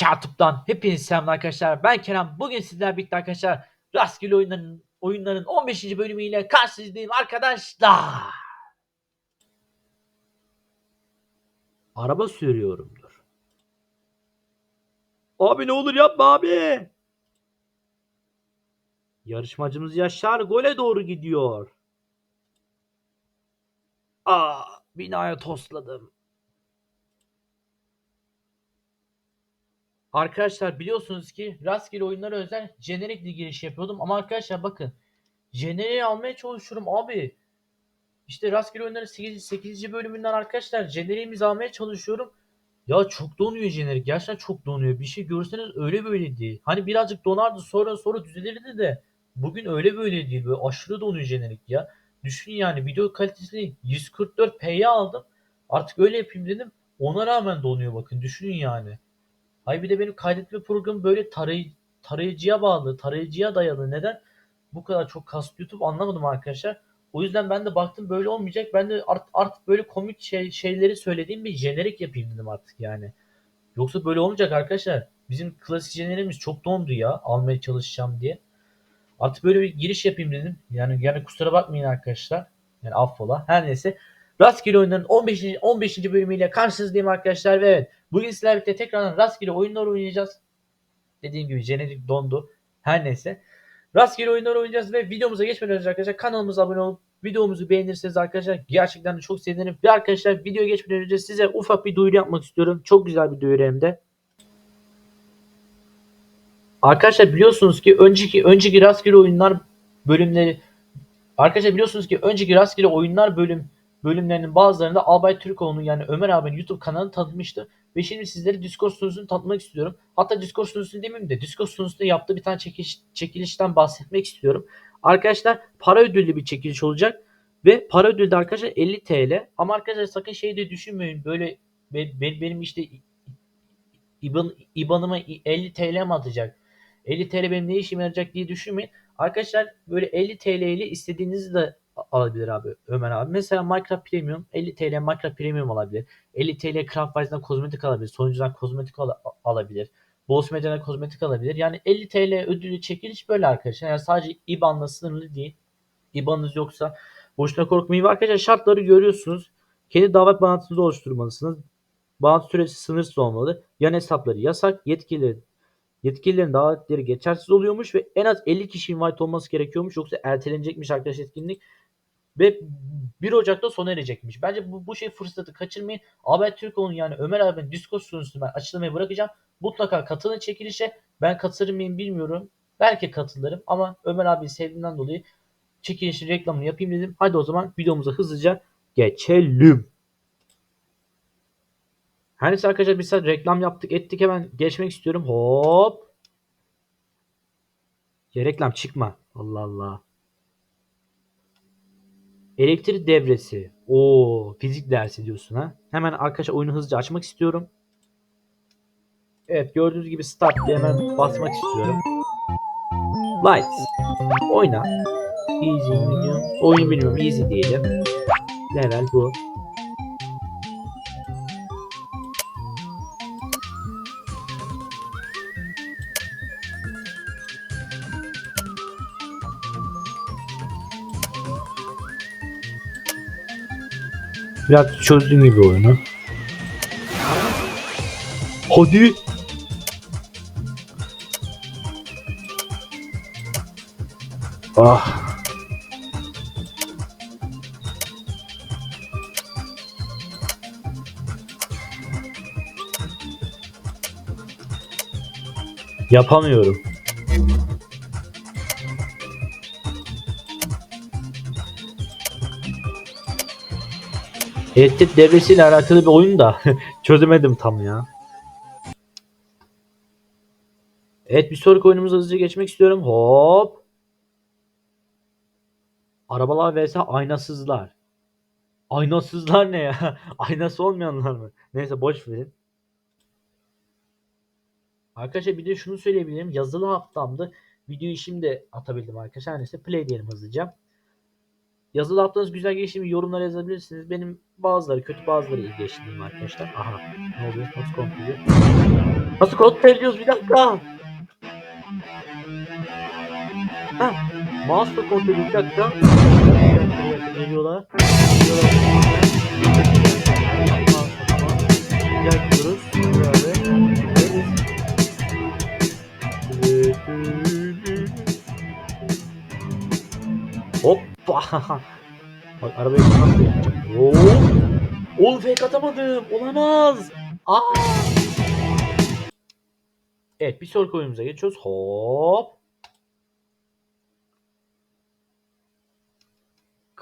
Katup'tan hepinize selamlar arkadaşlar. Ben Kerem. Bugün sizler birlikte arkadaşlar rastgele oyunların, oyunların 15. bölümüyle karşınızdayım arkadaşlar. Araba sürüyorumdur. Abi ne olur yapma abi. Yarışmacımız Yaşar gole doğru gidiyor. Aa, binaya tosladım. Arkadaşlar biliyorsunuz ki rastgele oyunlara özel jenerikli giriş yapıyordum ama arkadaşlar bakın jeneriği almaya çalışıyorum abi. İşte rastgele oyunların 8. 8. bölümünden arkadaşlar jeneriğimizi almaya çalışıyorum. Ya çok donuyor jenerik. Gerçekten çok donuyor. Bir şey görseniz öyle böyle değil. Hani birazcık donardı sonra sonra düzelirdi de bugün öyle böyle değil. Böyle aşırı donuyor jenerik ya. Düşün yani video kalitesini 144p'ye aldım. Artık öyle yapayım dedim. Ona rağmen donuyor bakın. Düşünün yani. Ay bir de benim kaydetme programı böyle tarayı, tarayıcıya bağlı, tarayıcıya dayalı. Neden? Bu kadar çok kaslı YouTube anlamadım arkadaşlar. O yüzden ben de baktım böyle olmayacak. Ben de art, artık böyle komik şey, şeyleri söylediğim bir jenerik yapayım dedim artık yani. Yoksa böyle olmayacak arkadaşlar. Bizim klasik jenerimiz çok dondu ya almaya çalışacağım diye. Artık böyle bir giriş yapayım dedim. Yani yani kusura bakmayın arkadaşlar. Yani affola. Her neyse. Rastgele oyunların 15. 15. bölümüyle karşınızdayım arkadaşlar ve evet bugün sizlerle birlikte tekrardan rastgele oyunlar oynayacağız. Dediğim gibi jenerik dondu. Her neyse. Rastgele oyunlar oynayacağız ve videomuza geçmeden önce arkadaşlar kanalımıza abone olup videomuzu beğenirseniz arkadaşlar gerçekten de çok sevinirim. Ve arkadaşlar videoya geçmeden önce size ufak bir duyuru yapmak istiyorum. Çok güzel bir duyuru hem de. Arkadaşlar biliyorsunuz ki önceki önceki rastgele oyunlar bölümleri Arkadaşlar biliyorsunuz ki önceki rastgele oyunlar bölüm bölümlerinin bazılarında Albay Türkoğlu'nun yani Ömer abinin YouTube kanalını tanıtmıştı. Ve şimdi sizlere Discord sunucusunu tanıtmak istiyorum. Hatta Discord sunucusunu demeyeyim de Discord sunucusunda yaptığı bir tane çekiliş, çekilişten bahsetmek istiyorum. Arkadaşlar para ödüllü bir çekiliş olacak. Ve para ödülü arkadaşlar 50 TL. Ama arkadaşlar sakın şey de düşünmeyin. Böyle be- be- benim işte İBAN, İBAN'ıma 50 TL mi atacak? 50 TL benim ne işime yarayacak diye düşünmeyin. Arkadaşlar böyle 50 TL ile istediğinizi de alabilir abi Ömer abi. Mesela Minecraft Premium 50 TL Minecraft Premium alabilir. 50 TL Craftwise'dan kozmetik alabilir. Sonucudan kozmetik al- alabilir. Boss Media'dan kozmetik alabilir. Yani 50 TL ödülü çekiliş böyle arkadaşlar. Yani sadece IBAN'la sınırlı değil. IBAN'ınız yoksa boşuna korkmayın. Arkadaşlar şartları görüyorsunuz. Kendi davet bağlantınızı oluşturmalısınız. Bağlantı süresi sınırsız olmalı. Yan hesapları yasak. Yetkililerin yetkililerin davetleri geçersiz oluyormuş ve en az 50 kişi invite olması gerekiyormuş. Yoksa ertelenecekmiş arkadaş etkinlik. Ve 1 Ocak'ta sona erecekmiş. Bence bu, bu şey fırsatı kaçırmayın. Haber Türkoğlu'nun yani Ömer abinin Discord sunucusunu ben açıklamayı bırakacağım. Mutlaka katılın çekilişe. Ben katılır mıyım bilmiyorum. Belki katılırım ama Ömer abi sevdiğimden dolayı çekilişin reklamını yapayım dedim. Hadi o zaman videomuza hızlıca geçelim. Her neyse arkadaşlar biz sadece reklam yaptık ettik hemen geçmek istiyorum. Hop. Ya reklam çıkma. Allah Allah. Elektrik devresi. Oo, fizik dersi diyorsun ha. Hemen arkadaşlar oyunu hızlıca açmak istiyorum. Evet gördüğünüz gibi start diye hemen basmak istiyorum. Lights. Oyna. Easy. Oyunu bilmiyorum. Easy diyelim. Level bu. Biraz çözdüğüm gibi oyunu. Hadi. Ah. Yapamıyorum. Elektrik devresiyle alakalı bir oyun da çözemedim tam ya. Evet bir sonraki oyunumuza hızlıca geçmek istiyorum. Hop. Arabalar vs aynasızlar. Aynasızlar ne ya? Aynası olmayanlar mı? Neyse boş verin. Arkadaşlar bir de şunu söyleyebilirim. Yazılı haftamda videoyu şimdi atabildim arkadaşlar. Neyse play diyelim hızlıca. Yazılı haftanız güzel geçti mi? Yorumlara yazabilirsiniz. Benim bazıları kötü bazıları iyi geçti diyeyim arkadaşlar. Aha. Ne oluyor? Nasıl kontrol ediyor? Nasıl kontrol ediyoruz? Bir dakika. Ha. Mouse'la kontrol. Bir dakika. Geliyorlar. Geliyorlar. Gel gidiyoruz. Hoppa. Bak arabaya nasıl. Oo. Oğlum fake atamadım. Olamaz. Aa. Evet bir sonraki oyunumuza geçiyoruz. Hop.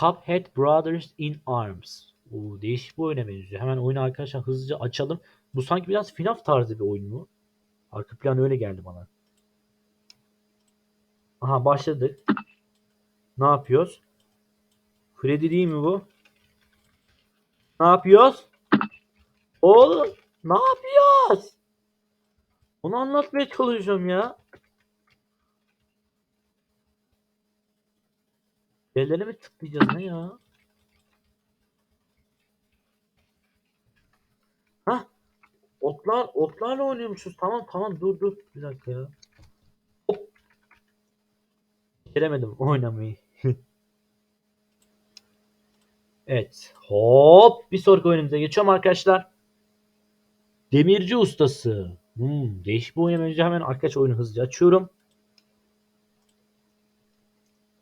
Cuphead Brothers in Arms. Oo, değişik bir oyuna benziyor. Hemen oyunu arkadaşlar hızlıca açalım. Bu sanki biraz FNAF tarzı bir oyun mu? Arka plan öyle geldi bana. Aha başladık. Ne yapıyoruz? Freddy değil mi bu? Ne yapıyoruz? Oğlum ne yapıyoruz? Onu anlatmaya çalışıyorum ya. Yerlere mi tıklayacağız ne ya? Hah. Oklar, oklarla oynuyormuşuz. Tamam tamam dur dur. Bir dakika ya. Hop. Beceremedim oynamayı. Evet. Hop. Bir sonraki oyunumuza geçiyorum arkadaşlar. Demirci ustası. Hmm, değişik bir oyun önce hemen arkadaş oyunu hızlıca açıyorum.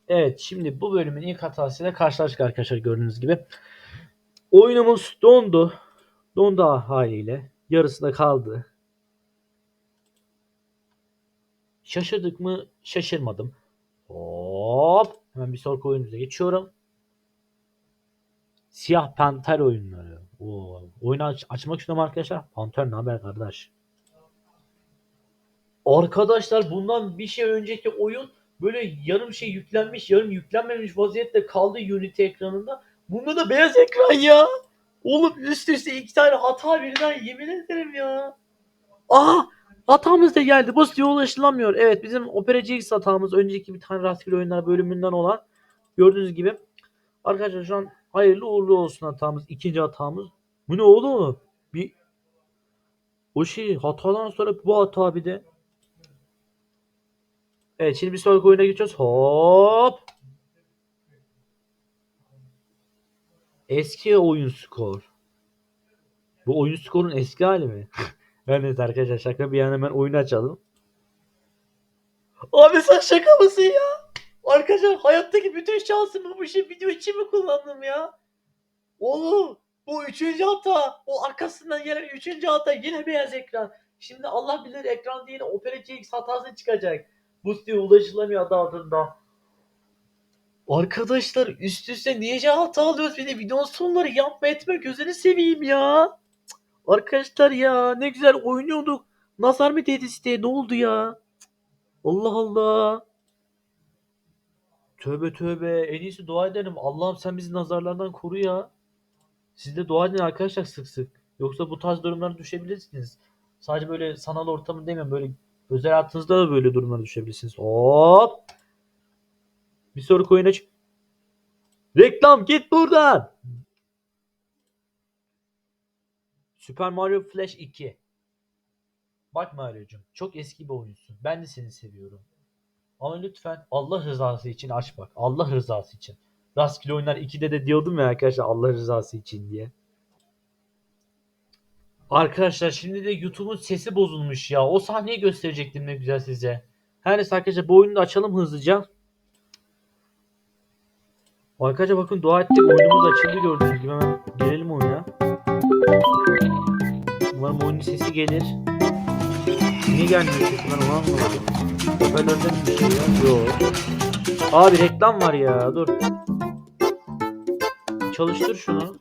Evet şimdi bu bölümün ilk hatasıyla karşılaştık arkadaşlar gördüğünüz gibi. Oyunumuz dondu. Dondu haliyle. Yarısı da kaldı. Şaşırdık mı? Şaşırmadım. Hop. Hemen bir sonraki oyunumuza geçiyorum. Siyah Panter oyunları. Oo. Oyunu aç- açmak istiyorum arkadaşlar. Panter ne haber kardeş? Arkadaşlar bundan bir şey önceki oyun böyle yarım şey yüklenmiş yarım yüklenmemiş vaziyette kaldı Unity ekranında. Bunda da beyaz ekran ya. Oğlum üst üste iki tane hata birden yemin ederim ya. Aa hatamız da geldi. Bu siteye ulaşılamıyor. Evet bizim Opera GX hatamız önceki bir tane rastgele oyunlar bölümünden olan. Gördüğünüz gibi. Arkadaşlar şu an hayırlı uğurlu olsun hatamız. ikinci hatamız. Bu ne oğlum? Bir o şey hatadan sonra bu hata bir de. Evet şimdi bir sonraki oyuna geçiyoruz. Hop. Eski oyun skor. Bu oyun skorun eski hali mi? Her neyse arkadaşlar şaka bir yana hemen oyunu açalım. Abi sen şaka mısın ya? Arkadaşlar hayattaki bütün şansımı bu şey video için mi kullandım ya? Oğlum bu üçüncü hata. O arkasından gelen üçüncü hata yine beyaz ekran. Şimdi Allah bilir ekran değil Opera GX hatası çıkacak. Bu siteye ulaşılamıyor adı altında. Arkadaşlar üst üste niye hata alıyoruz? Bir de videonun sonları yapma etme gözünü seveyim ya. Arkadaşlar ya ne güzel oynuyorduk. Nazar mı değdi siteye ne oldu ya? Allah Allah. Tövbe tövbe en iyisi dua edelim. Allah'ım sen bizi nazarlardan koru ya. Siz de dua edin arkadaşlar sık sık. Yoksa bu tarz durumlara düşebilirsiniz. Sadece böyle sanal ortamı demiyorum böyle özel hayatınızda da böyle durumlara düşebilirsiniz. Hop. Bir sonraki oyuna çık. Reklam git buradan. Super Mario Flash 2. Bak Mario'cum çok eski bir oyunsun. Ben de seni seviyorum. Ama lütfen Allah rızası için aç bak. Allah rızası için. Rastgele oyunlar 2'de de diyordum ya arkadaşlar Allah rızası için diye. Arkadaşlar şimdi de YouTube'un sesi bozulmuş ya. O sahneyi gösterecektim ne güzel size. Her neyse arkadaşlar bu oyunu da açalım hızlıca. Arkadaşlar bakın dua ettik oyunumuz açıldı gördüğünüz gibi hemen gelelim oyuna. Umarım oyunun sesi gelir. Niye gelmiyor sesi ben onu. Hoparlörde mi bir şey ya? Yok. Abi reklam var ya dur. Çalıştır şunu.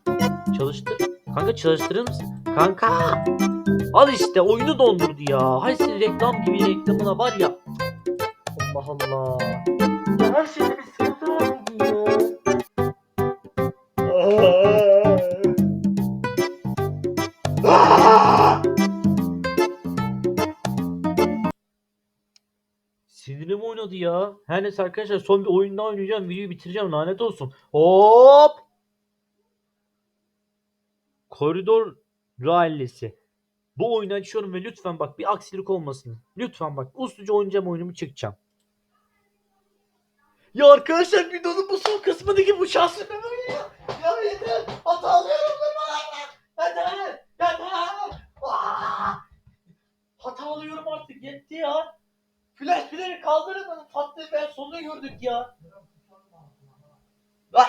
Çalıştır. Kanka çalıştırır mısın? Kanka. Al işte oyunu dondurdu ya. Hay senin reklam gibi reklamına var ya. Allah Allah. Her şeyde bir sıkıntı ya. Her neyse arkadaşlar son bir oyun daha oynayacağım. Videoyu bitireceğim lanet olsun. Hop! Koridor Rallisi. Bu oyunu açıyorum ve lütfen bak bir aksilik olmasın. Lütfen bak usulca oynayacağım oyunumu çıkacağım. Ya arkadaşlar videonun bu son kısmındaki bu şahsı ne böyle ya? Ya yeter! Hata alıyorum bana! Yeter! Yeter! Aa! Hata alıyorum artık yetti ya. Flash pileri kaldırın onu patladı sonunu gördük ya.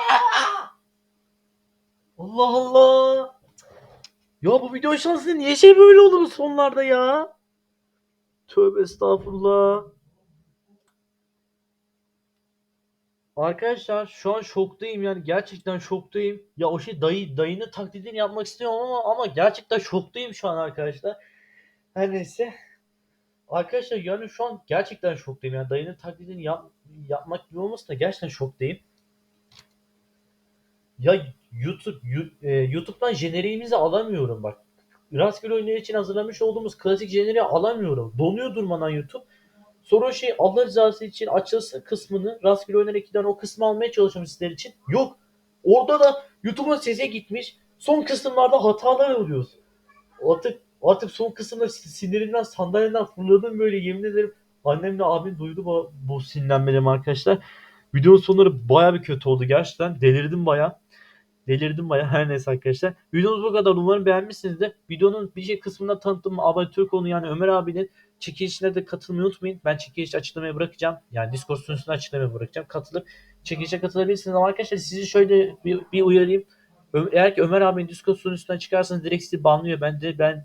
Allah Allah. Ya bu video şansı niye şey böyle olur sonlarda ya? Tövbe estağfurullah. Arkadaşlar şu an şoktayım yani gerçekten şoktayım. Ya o şey dayı dayının taklidini yapmak istiyorum ama ama gerçekten şoktayım şu an arkadaşlar. Her neyse. Arkadaşlar yani şu an gerçekten şoktayım. Yani dayının taklidini yap, yapmak gibi olmasa da gerçekten şoktayım. Ya YouTube e, YouTube'dan jeneriğimizi alamıyorum bak. Rastgele oyunlar için hazırlamış olduğumuz klasik jeneriği alamıyorum. Donuyor durmadan YouTube. Sonra o şey Allah rızası için açılsın kısmını Rastgele Oyunlar 2'den o kısmı almaya çalışıyorum sizler için. Yok. Orada da YouTube'un sesi gitmiş. Son kısımlarda hatalar oluyoruz. Artık artık son kısımda sinirinden sandalyeden fırladım böyle yemin ederim. Annemle abim duydu bu, bu sinirlenmelerimi arkadaşlar. Videonun sonları baya bir kötü oldu gerçekten. Delirdim baya. Delirdim baya her neyse arkadaşlar. Videomuz bu kadar. Umarım beğenmişsinizdir. Videonun bir şey kısmında tanıttığım Abay Türkoğlu yani Ömer abinin çekilişine de katılmayı unutmayın. Ben çekiliş açıklamaya bırakacağım. Yani Discord sunucusuna açıklamaya bırakacağım. Katılıp çekilişe katılabilirsiniz. Ama arkadaşlar sizi şöyle bir, bir uyarayım. Eğer ki Ömer abinin Discord sunucusundan çıkarsanız direkt sizi banlıyor. Bence ben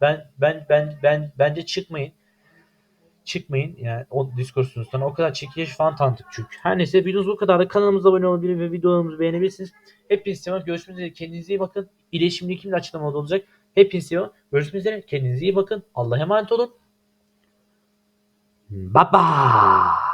ben ben ben ben bence çıkmayın. Çıkmayın yani o Discord o kadar çekiliş falan tanıttık çünkü. Her neyse videomuz bu kadar da kanalımıza abone olabilir ve videolarımızı beğenebilirsiniz. Hepinizi seviyorum. Görüşmek üzere. Kendinize iyi bakın. İletişim linkimiz açıklamada olacak. Hepinizi seviyorum. Görüşmek üzere. Kendinize iyi bakın. Allah'a emanet olun. Bye bye.